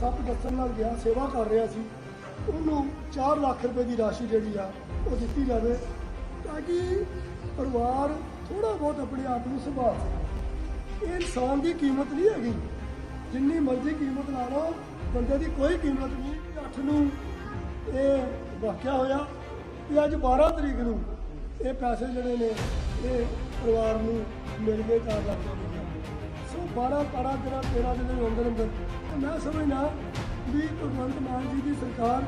ਸੱਤ ਦੱਸਣ ਨਾਲ ਗਿਆ, ਸੇਵਾ ਕਰ ਰਿਹਾ ਸੀ। ਉਹਨੂੰ 4 ਲੱਖ ਰੁਪਏ ਦੀ ਰਾਸ਼ੀ ਜਿਹੜੀ ਆ, ਉਹ ਦਿੱਤੀ ਜਾਵੇ ਤਾਂ ਕਿ ਪਰਿਵਾਰ ਥੋੜਾ ਬਹੁਤ ਆਪਣੇ ਆਪ ਨੂੰ ਸੰਭਾਲ ਸਕੇ। ਇਹ ਇਨਸਾਨ ਦੀ ਕੀਮਤ ਨਹੀਂ ਹੈਗੀ। ਜਿੰਨੀ ਮਰਜ਼ੀ ਕੀਮਤ ਲਾ ਲਓ, ਬੰਦੇ ਦੀ ਕੋਈ ਕੀਮਤ ਨਹੀਂ। ਕਿ ਅੱਠ ਨੂੰ ਇਹ ਵਾਕਿਆ ਹੋਇਆ ਕਿ ਅੱਜ 12 ਤਰੀਕ ਨੂੰ ਇਹ ਪੈਸੇ ਜਿਹੜੇ ਨੇ, ਇਹ ਪਰਿਵਾਰ ਨੂੰ ਮਿਲ ਗਏ 4 ਲੱਖ ਰੁਪਏ। 12 12 13 13 ਦਿਨ ਦੇ ਅੰਦਰ ਅੰਦਰ। ਮੈਂ ਸਮਝਦਾ ਵੀ ਭਗਵੰਤ ਮਾਨ ਜੀ ਦੀ ਸਰਕਾਰ,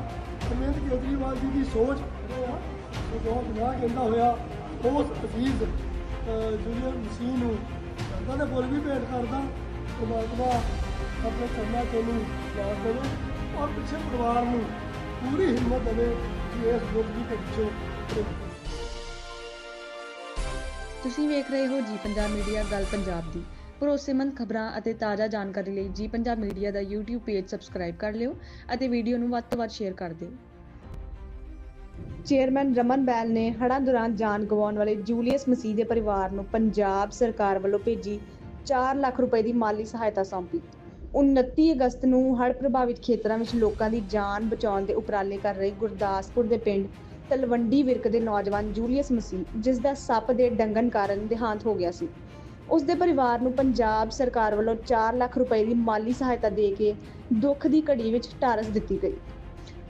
ਅਰਵਿੰਦ ਕੇਜਰੀਵਾਲ ਜੀ ਦੀ ਸੋਚ ਜਿਹੜੇ ਉਹ ਬਹੁਤ ਨਾ ਕਹਿੰਦਾ ਹੋਇਆ। ਉਸ ਅਜ਼ੀਜ਼ ਜੂਨੀਅਰ ਮਸੀਹ ਨੂੰ ਉਹਨਾਂ ਦੇ ਫੁੱਲ ਵੀ ਭੇਟ ਕਰਦਾ, ਪਰਮਾਤਮਾ ਆਪਣੇ ਕੰਮਾਂ ਤੋਂ ਨੂੰ ਯਾਦ ਦੇਵੇ ਔਰ ਪਿੱਛੇ ਪਰਿਵਾਰ ਨੂੰ ਪੂਰੀ ਹਿੰਮਤ ਦੇਵੇ ਕਿ ਇਸ ਦੁੱਖ ਦੀ ਪਿੱਛੋਂ ਤੁਸੀਂ ਵੇਖ ਰਹੇ ਹੋ ਜੀ ਪੰਜਾਬ ਮੀਡੀਆ ਗੱਲ ਪੰਜਾਬ ਦੀ। ਭਰੋਸੇਮੰਦ ਖਬਰਾਂ ਅਤੇ ਤਾਜ਼ਾ ਜਾਣਕਾਰੀ ਲਈ ਜੀ ਪੰਜਾਬ ਮੀਡੀਆ ਦਾ YouTube ਪੇਜ ਸਬਸਕ੍ਰਾਈਬ ਕਰ ਲਿਓ ਅਤੇ ਵੀਡੀਓ ਨੂੰ ਵੱਧ ਤੋਂ ਵੱਧ ਸ਼ੇਅਰ ਕਰ ਦਿਓ। ਚੇਅਰਮੈਨ ਰਮਨ ਬੈਲ ਨੇ ਹੜ੍ਹਾਂ ਦੌਰਾਨ ਜਾਨ ਗਵਾਉਣ ਵਾਲੇ ਜੂਲੀਅਸ ਮਸੀਹ ਦੇ ਪਰਿਵਾਰ ਨੂੰ ਪੰਜਾਬ ਸਰਕਾਰ ਵੱਲੋਂ ਭੇਜੀ 4 ਲੱਖ ਰੁਪਏ ਦੀ ਮਾਲੀ ਸਹਾਇਤਾ ਸੌਂਪੀ। 29 ਅਗਸਤ ਨੂੰ ਹੜ੍ਹ ਪ੍ਰਭਾਵਿਤ ਖੇਤਰਾਂ ਵਿੱਚ ਲੋਕਾਂ ਦੀ ਜਾਨ ਬਚਾਉਣ ਦੇ ਉਪਰਾਲੇ ਕਰ ਰਹੇ ਗੁਰਦਾਸਪੁਰ ਦੇ ਪਿੰਡ ਤਲਵੰਡੀ ਵਿਰਕ ਦੇ ਨੌਜਵਾਨ ਜੂਲੀਅਸ ਮਸੀਹ ਜਿਸ ਦਾ ਸੱਪ ਦੇ ਡੰਗਣ ਕਾਰਨ ਦੇਹਾਂਤ ਹੋ ਗਿਆ ਸੀ। ਉਸ ਦੇ ਪਰਿਵਾਰ ਨੂੰ ਪੰਜਾਬ ਸਰਕਾਰ ਵੱਲੋਂ 4 ਲੱਖ ਰੁਪਏ ਦੀ ਮਾਲੀ ਸਹਾਇਤਾ ਦੇ ਕੇ ਦੁੱਖ ਦੀ ਘੜੀ ਵਿੱਚ ਢਾਰਸ ਦਿੱਤੀ ਗਈ।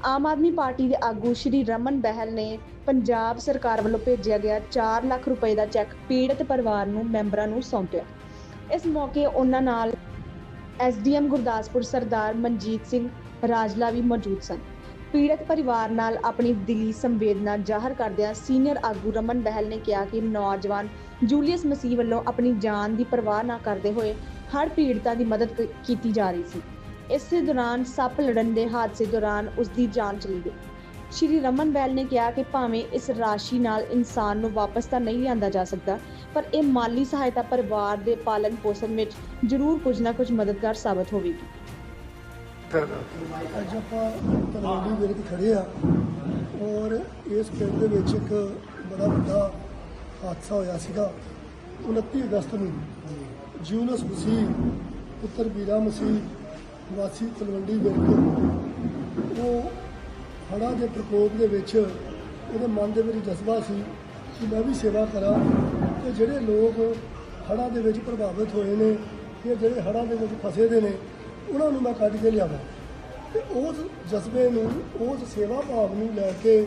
ਆਮ ਆਦਮੀ ਪਾਰਟੀ ਦੇ ਆਗੂ ਸ਼੍ਰੀ ਰਮਨ ਬਹਿਲ ਨੇ ਪੰਜਾਬ ਸਰਕਾਰ ਵੱਲੋਂ ਭੇਜਿਆ ਗਿਆ 4 ਲੱਖ ਰੁਪਏ ਦਾ ਚੈੱਕ ਪੀੜਤ ਪਰਿਵਾਰ ਨੂੰ ਮੈਂਬਰਾਂ ਨੂੰ ਸੌਂਪਿਆ। ਇਸ ਮੌਕੇ ਉਹਨਾਂ ਨਾਲ ਐਸਡੀਐਮ ਗੁਰਦਾਸਪੁਰ ਸਰਦਾਰ ਮਨਜੀਤ ਸਿੰਘ ਰਾਜਲਾ ਵੀ ਮੌਜੂਦ ਸਨ। ਪੀੜਤ ਪਰਿਵਾਰ ਨਾਲ ਆਪਣੀ ਦਿਲੀ ਸੰਵੇਦਨਾ ਜ਼ਾਹਰ ਕਰਦਿਆਂ ਸੀਨੀਅਰ ਆਗੂ ਰਮਨ ਬਹਿਲ ਨੇ ਕਿਹਾ ਕਿ ਨੌਜਵਾਨ ਜੂਲੀਅਸ ਮਸੀਹ ਵੱਲੋਂ ਆਪਣੀ ਜਾਨ ਦੀ ਪਰਵਾਹ ਨਾ ਕਰਦੇ ਹੋਏ ਹਰ ਪੀੜਤਾਂ ਦੀ ਮਦਦ ਕ- ਕੀਤੀ ਜਾ ਰਹੀ ਸੀ। ਇਸੇ ਦੌਰਾਨ ਸੱਪ ਲੜਨ ਦੇ ਹਾਦਸੇ ਦੌਰਾਨ ਉਸ ਦੀ ਜਾਨ ਚਲੀ ਗਈ। ਸ਼੍ਰੀ ਰਮਨ ਬਹਿਲ ਨੇ ਕਿਹਾ ਕਿ ਭਾਵੇਂ ਇਸ ਰਾਸ਼ੀ ਨਾਲ ਇਨਸਾਨ ਨੂੰ ਵਾਪਸ ਤਾਂ ਨਹੀਂ ਲਿਆਂਦਾ ਜਾ ਸਕਦਾ, ਪਰ ਇਹ ਮਾਲੀ ਸਹਾਇਤਾ ਪਰਿਵਾਰ ਦੇ ਪਾਲਣ ਪੋਸ਼ਣ ਵਿੱਚ ਜ਼ਰੂਰ ਕੁਝ ਨਾ ਕੁਝ ਮਦਦਗਾਰ ਸਾਬਤ ਹੋਵੇਗੀ। ਅੱਜ ਆਪਾਂ ਤਲਵੰਡੀ ਵਿਰਕ ਖੜੇ ਆ ਔਰ ਇਸ ਪਿੰਡ ਦੇ ਵਿੱਚ ਇੱਕ ਬੜਾ ਵੱਡਾ ਹਾਦਸਾ ਹੋਇਆ ਸੀਗਾ 29 ਅਗਸਤ ਨੂੰ। ਜਿਊਨਸ ਮਸੀਹ, ਪੁੱਤਰ ਵੀਰਾ ਮਸੀਹ, ਵਾਸੀ ਤਲਵੰਡੀ ਵਿਰਕ ਉਹ ਹੜ੍ਹਾਂ ਦੇ ਪ੍ਰਕੋਪ ਦੇ ਵਿੱਚ ਉਹਦੇ ਮਨ ਦੇ ਵਿੱਚ ਜਜ਼ਬਾ ਸੀ ਕਿ ਮੈਂ ਵੀ ਸੇਵਾ ਕਰਾਂ ਤੇ ਜਿਹੜੇ ਲੋਕ ਹੜ੍ਹਾਂ ਦੇ ਵਿੱਚ ਪ੍ਰਭਾਵਿਤ ਹੋਏ ਨੇ ਜਾਂ ਜਿਹੜੇ ਹੜ੍ਹਾਂ ਦੇ ਵਿੱਚ ਫਸੇ ਦੇ ਨੇ ਉਹਨਾਂ ਨੂੰ ਮੈਂ ਕੱਢ ਕੇ ਲਿਆਵਾਂ। ਤੇ ਉਸ ਜਜ਼ਬੇ ਨੂੰ, ਉਸ ਸੇਵਾ ਭਾਵ ਨੂੰ ਲੈ ਕੇ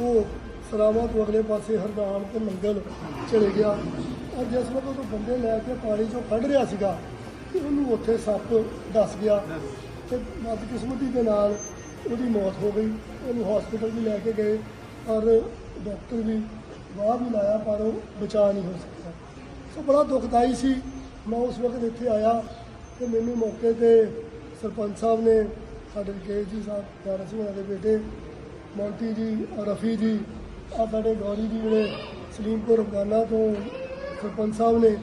ਉਹ ਸਰਾਵਾਂ ਤੋਂ ਅਗਲੇ ਪਾਸੇ ਹਰਦਾਨ ਤੇ ਮੰਗਲ ਚਲੇ ਗਿਆ। ਔਰ ਜਿਸ ਵਕਤ ਉਹ ਬੰਦੇ ਲੈ ਕੇ ਪਾਣੀ ਚੋਂ ਕੱਢ ਰਿਹਾ ਸੀਗਾ ਤੇ ਉਹਨੂੰ ਉੱਥੇ ਸੱਪ ਦੱਸ ਗਿਆ ਤੇ ਬਦਕਿਸਮਤੀ ਦੇ ਨਾਲ ਉਹਦੀ ਮੌਤ ਹੋ ਗਈ। ਉਹਨੂੰ ਹਸਪੀਟਲ ਵੀ ਲੈ ਕੇ ਗਏ ਔਰ ਡਾਕਟਰ ਵੀ ਬਾਹਰ ਵੀ ਲਾਇਆ, ਪਰ ਉਹ ਬਚਾ ਨਹੀਂ ਹੋ ਸਕਿਆ। ਸੋ ਬੜਾ ਦੁਖਦਾਈ ਸੀ। ਮੈਂ ਉਸ ਵਕਤ ਇੱਥੇ ਆਇਆ। ਤੇ ਮੈਨੂੰ ਮੌਕੇ ਤੇ ਸਰਪੰਚ ਸਾਹਿਬ ਨੇ ਸਾਡੇ ਰਕੇਸ਼ ਜੀ ਸਾਹਿਬ ਪਿਆਰਾ ਸਿੰਘ ਦੇ ਬੇਟੇ, ਮੌਂਟੀ ਜੀ, ਰਫੀ ਜੀ ਆ ਸਾਡੇ ਗੌਰੀ ਜੀ ਜਿਹੜੇ ਸਲੀਮਪੁਰ ਅਫਗਾਨਾ ਤੋਂ ਸਰਪੰਚ ਸਾਹਿਬ ਨੇ,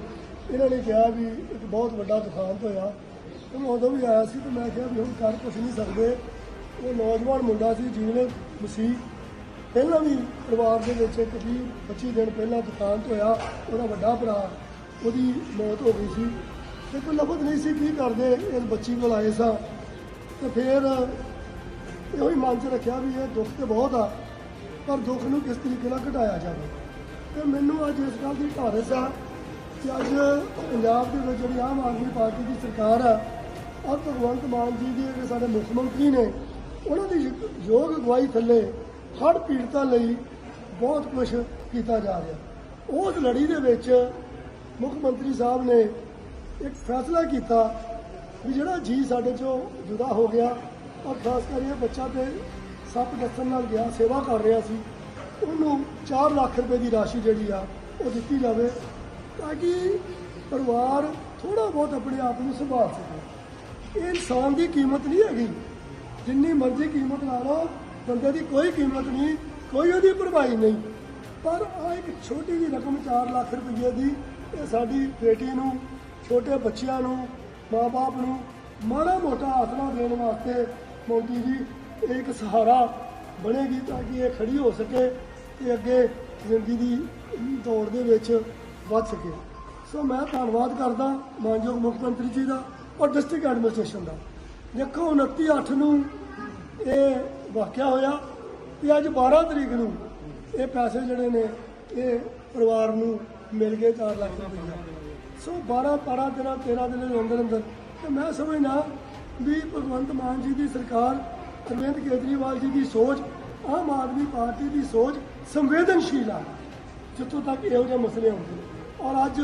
ਇਹਨਾਂ ਨੇ ਕਿਹਾ ਵੀ ਇੱਕ ਬਹੁਤ ਵੱਡਾ ਦੁਖਾਂਤ ਹੋਇਆ। ਤੇ ਮੈਂ ਉਦੋਂ ਵੀ ਆਇਆ ਸੀ ਤੇ ਮੈਂ ਕਿਹਾ ਵੀ ਹੁਣ ਕਰ ਕੁਛ ਨਹੀਂ ਸਕਦੇ। ਉਹ ਨੌਜਵਾਨ ਮੁੰਡਾ ਸੀ ਜਿਹਨੇ ਮਸੀਹ। ਪਹਿਲਾਂ ਵੀ ਪਰਿਵਾਰ ਦੇ ਵਿੱਚ ਇੱਕ ਵੀਹ 25 ਦਿਨ ਪਹਿਲਾਂ ਦੁਕਾਨ ਹੋਇਆ, ਉਹਦਾ ਵੱਡਾ ਭਰਾ, ਉਹਦੀ ਮੌਤ ਹੋ ਗਈ ਸੀ। ਤੇ ਕੋਈ ਲਫ਼ਜ਼ ਨਹੀਂ ਸੀ ਕੀ ਕਰਦੇ ਇਸ ਬੱਚੀ ਕੋਲ ਆਏ ਸਾਂ। ਤੇ ਫਿਰ ਇਹੋ ਹੀ ਮਨ 'ਚ ਰੱਖਿਆ ਵੀ ਇਹ ਦੁੱਖ ਤੇ ਬਹੁਤ ਆ, ਪਰ ਦੁੱਖ ਨੂੰ ਕਿਸ ਤਰੀਕੇ ਨਾਲ ਘਟਾਇਆ ਜਾਵੇ। ਤੇ ਮੈਨੂੰ ਅੱਜ ਇਸ ਗੱਲ ਦੀ ਭਾਰਤ ਆ ਕਿ ਅੱਜ ਪੰਜਾਬ ਦੇ ਵਿੱਚ ਜਿਹੜੀ ਆਮ ਆਦਮੀ ਪਾਰਟੀ ਦੀ ਸਰਕਾਰ ਆ ਔਰ ਭਗਵੰਤ ਮਾਨ ਜੀ ਦੇ ਜਿਹੜੇ ਸਾਡੇ ਮੁੱਖ ਮੰਤਰੀ ਨੇ, ਉਹਨਾਂ ਦੀ ਯੋਗ ਅਗਵਾਈ ਥੱਲੇ ਹੜ੍ਹ ਪੀੜਤਾਂ ਲਈ ਬਹੁਤ ਕੁਝ ਕੀਤਾ ਜਾ ਰਿਹਾ। ਉਸ ਲੜੀ ਦੇ ਵਿੱਚ ਮੁੱਖ ਮੰਤਰੀ ਸਾਹਿਬ ਨੇ ਇੱਕ ਫੈਸਲਾ ਕੀਤਾ ਵੀ ਜਿਹੜਾ ਜੀ ਸਾਡੇ ਚੋਂ ਜੁਦਾ ਹੋ ਗਿਆ, ਔਰ ਖਾਸ ਕਰਕੇ ਬੱਚਾ ਤੇ ਸੱਪ ਦੱਸਣ ਨਾਲ ਗਿਆ, ਸੇਵਾ ਕਰ ਰਿਹਾ ਸੀ, ਉਹਨੂੰ 4 ਲੱਖ ਰੁਪਏ ਦੀ ਰਾਸ਼ੀ ਜਿਹੜੀ ਆ, ਉਹ ਦਿੱਤੀ ਜਾਵੇ ਤਾਂ ਕਿ ਪਰਿਵਾਰ ਥੋੜਾ ਬਹੁਤ ਆਪਣੇ ਆਪ ਨੂੰ ਸੰਭਾਲ ਸਕੇ। ਇਹ ਇਨਸਾਨ ਦੀ ਕੀਮਤ ਨਹੀਂ ਹੈਗੀ। ਜਿੰਨੀ ਮਰਜ਼ੀ ਕੀਮਤ ਲਾ ਲਓ, ਬੰਦੇ ਦੀ ਕੋਈ ਕੀਮਤ ਨਹੀਂ, ਕੋਈ ਉਹਦੀ ਭਰਵਾਈ ਨਹੀਂ। ਪਰ ਆ ਇੱਕ ਛੋਟੀ ਜਿਹੀ ਰਕਮ 4 ਲੱਖ ਰੁਪਏ ਦੀ, ਇਹ ਸਾਡੀ ਬੇਟੀ ਨੂੰ ਛੋਟੇ ਬੱਚਿਆਂ ਨੂੰ ਮਾਪੇ ਨੂੰ ਮਾੜਾ ਮੋਟਾ ਆਸਰਾ ਦੇਣ ਵਾਸਤੇ ਮੋਦੀ ਜੀ ਇਹ ਇੱਕ ਸਹਾਰਾ ਬਣੇਗੀ ਤਾਂ ਕਿ ਇਹ ਖੜੀ ਹੋ ਸਕੇ ਤੇ ਅੱਗੇ ਜ਼ਿੰਦਗੀ ਦੀ ਦੌੜ ਦੇ ਵਿੱਚ ਵੱਧ ਸਕੇ। ਸੋ ਮੈਂ ਧੰਨਵਾਦ ਕਰਦਾ ਮਾਨਯੋਗ ਮੁੱਖ ਮੰਤਰੀ ਜੀ ਦਾ ਔਰ ਡਿਸਟ੍ਰਿਕਟ ਐਡਮਿਨਿਸਟ੍ਰੇਸ਼ਨ ਦਾ। ਦੇਖੋ 29 8 ਨੂੰ ਇਹ ਵਾਕਿਆ ਹੋਇਆ ਤੇ ਅੱਜ 12 ਤਰੀਕ ਨੂੰ ਇਹ ਪੈਸੇ ਜਿਹੜੇ ਨੇ ਇਹ ਪਰਿਵਾਰ ਨੂੰ ਮਿਲ ਗਏ 4 ਲੱਖ ਰੁਪਏ। ਸੋ 12 12 ਦਿਨਾਂ 13 ਦਿਨਾਂ ਦੇ ਅੰਦਰ ਅੰਦਰ ਤੇ ਮੈਂ ਸਮਝਦਾ ਵੀ ਭਗਵੰਤ ਮਾਨ ਜੀ ਦੀ ਸਰਕਾਰ ਅਰਵਿੰਦ ਕੇਜਰੀਵਾਲ ਜੀ ਦੀ ਸੋਚ ਆਮ ਆਦਮੀ ਪਾਰਟੀ ਦੀ ਸੋਚ ਸੰਵੇਦਨਸ਼ੀਲ ਆ। ਜਿੱਥੋਂ ਤੱਕ ਇਹੋ ਜਿਹੇ ਮਸਲੇ ਆਉਂਦੇ ਨੇ। ਔਰ ਅੱਜ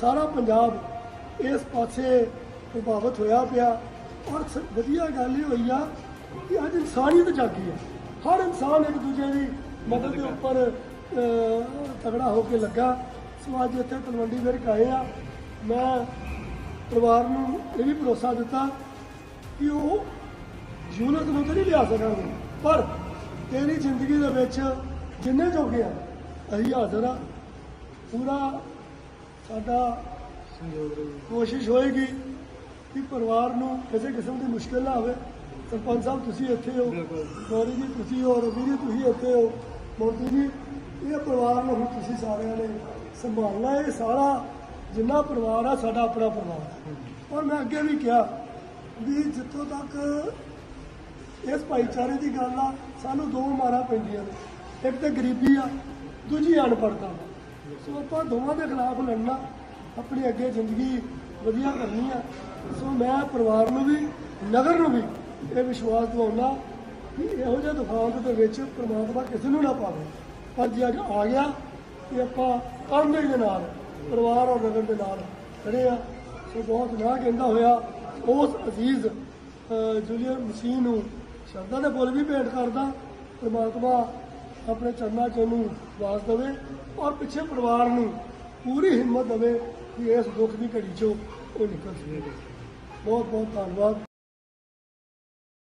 ਸਾਰਾ ਪੰਜਾਬ ਇਸ ਪਾਸੇ ਪ੍ਰਭਾਵਿਤ ਹੋਇਆ ਪਿਆ। ਔਰ ਸ- ਵਧੀਆ ਗੱਲ ਇਹ ਹੋਈ ਆ ਕਿ ਅੱਜ ਇਨਸਾਨੀਅਤ ਜਾਗੀ ਹੈ ਹਰ ਇਨਸਾਨ ਇੱਕ ਦੂਜੇ ਦੀ ਮਦਦ ਦੇ ਉੱਪਰ ਅਹ, ਤਗੜਾ ਹੋ ਕੇ ਲੱਗਾ। ਸੋ ਅੱਜ ਇੱਥੇ ਤਲਵੰਡੀ ਵਿਰਕ ਆਏ ਆ। ਮੈਂ ਪਰਿਵਾਰ ਨੂੰ ਇਹ ਵੀ ਭਰੋਸਾ ਦਿੱਤਾ ਕਿ ਉਹ ਯੂਨਿਟ ਨੂੰ ਤਾਂ ਨਹੀਂ ਲਿਆ ਸਕਾਂਗੇ ਪਰ ਤੇਰੀ ਜ਼ਿੰਦਗੀ ਦੇ ਵਿੱਚ ਜਿੰਨੇ ਜੋਗੇ ਆ ਅਸੀਂ ਹਾਜ਼ਰ ਆ। ਪੂਰਾ ਸਾਡਾ ਕੋਸ਼ਿਸ਼ ਹੋਏਗੀ ਕਿ ਪਰਿਵਾਰ ਨੂੰ ਕਿਸੇ ਕਿਸਮ ਦੀ ਮੁਸ਼ਕਲ ਨਾ ਆਵੇ। ਸਰਪੰਚ ਸਾਹਿਬ ਤੁਸੀਂ ਇੱਥੇ ਹੋ। ਗੌਰੀ ਜੀ ਤੁਸੀਂ ਹੋ। ਰਵੀ ਜੀ ਤੁਸੀਂ ਇੱਥੇ ਹੋ। ਮੋਦੀ ਜੀ ਇਹ ਪਰਿਵਾਰ ਨੂੰ ਹੁਣ ਤੁਸੀਂ ਸਾਰਿਆਂ ਨੇ ਸੰਭਾਲਣਾ ਇਹ ਸਾਰਾ, ਜਿੰਨਾ ਪਰਿਵਾਰ ਆ, ਸਾਡਾ ਆਪਣਾ ਪਰਿਵਾਰ ਹੈ ਔਰ ਮੈਂ ਅੱਗੇ ਵੀ ਕਿਹਾ ਵੀ ਜਿੱਥੋਂ ਤੱਕ ਇਸ ਭਾਈਚਾਰੇ ਦੀ ਗੱਲ ਆ, ਸਾਨੂੰ ਦੋ ਮਾਰਾਂ ਪੈਂਦੀਆਂ ਨੇ। ਇੱਕ ਤੇ ਗਰੀਬੀ ਆ, ਦੂਜੀ ਅਨਪੜ੍ਹਤਾ ਸੋ ਆਪਾਂ ਦੋਵਾਂ ਦੇ ਖਿਲਾਫ ਲੜਨਾ, ਆਪਣੀ ਅੱਗੇ ਜ਼ਿੰਦਗੀ ਵਧੀਆ ਕਰਨੀ ਆ। ਸੋ ਮੈਂ ਪਰਿਵਾਰ ਨੂੰ ਵੀ, ਨਗਰ ਨੂੰ ਵੀ ਇਹ ਵਿਸ਼ਵਾਸ ਦਿਵਾਉਣਾ ਕਿ ਇਹੋ ਜਿਹੇ ਦੁਖਾਂਤ ਦੇ ਵਿੱਚ ਪ੍ਰਮਾਤਮਾ ਕਿਸੇ ਨੂੰ ਨਾ ਪਾਵੇ। ਪਰ ਜੇ ਅੱਜ ਆ ਗਿਆ ਕਿ ਆਪਾਂ ਕਾਮਯਾਬੀ ਦੇ ਨਾਲ, ਪਰਿਵਾਰ ਔਰ ਨਗਰ ਦੇ ਨਾਲ ਖੜੇ ਆ। ਸੋ ਬਹੁਤ ਨਾ ਕਹਿੰਦਾ ਹੋਇਆ, ਉਸ ਅਜ਼ੀਜ਼, ਅਹ ਮਸੀਹ ਨੂੰ ਸ਼ਰਧਾ ਦੇ ਬੋਲ ਵੀ ਭੇਟ ਕਰਦਾ, ਪ੍ਰਮਾਤਮਾ ਆਪਣੇ ਚਰਨਾਂ 'ਚ ਉਹਨੂੰ ਵਾਸ ਦੇਵੇ ਔਰ ਪਿੱਛੇ ਪਰਿਵਾਰ ਨੂੰ ਪੂਰੀ ਹਿੰਮਤ ਦੇਵੇ ਕਿ ਇਸ ਦੁੱਖ ਦੀ ਘੜੀ 'ਚੋਂ ਉਹ ਨਿਕਲ ਸਕੇ। ਬਹੁਤ ਬਹੁਤ ਧੰਨਵਾਦ।